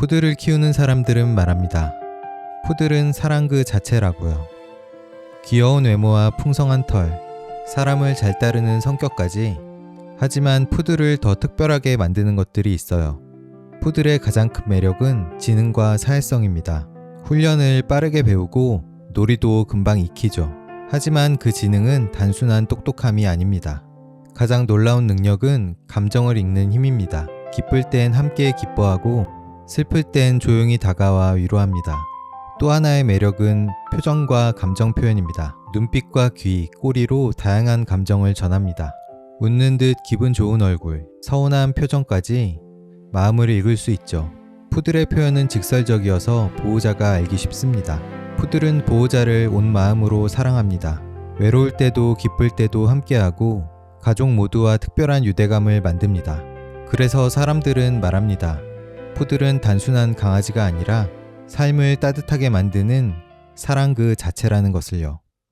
푸들을 키우는 사람들은 말합니다. 푸들은 사랑 그 자체라고요. 귀여운 외모와 풍성한 털, 사람을 잘 따르는 성격까지 하지만 푸들을 더 특별하게 만드는 것들이 있어요. 푸들의 가장 큰 매력은 지능과 사회성입니다. 훈련을 빠르게 배우고 놀이도 금방 익히죠. 하지만 그 지능은 단순한 똑똑함이 아닙니다. 가장 놀라운 능력은 감정을 읽는 힘입니다. 기쁠 땐 함께 기뻐하고 슬플 땐 조용히 다가와 위로합니다. 또 하나의 매력은 표정과 감정 표현입니다. 눈빛과 귀, 꼬리로 다양한 감정을 전합니다. 웃는 듯 기분 좋은 얼굴, 서운한 표정까지 마음을 읽을 수 있죠. 푸들의 표현은 직설적이어서 보호자가 알기 쉽습니다. 푸들은 보호자를 온 마음으로 사랑합니다. 외로울 때도 기쁠 때도 함께하고 가족 모두와 특별한 유대감을 만듭니다. 그래서 사람들은 말합니다. 푸들은 단순한 강아지가 아니라 삶을 따뜻하게 만드는 사랑 그 자체라는 것을요.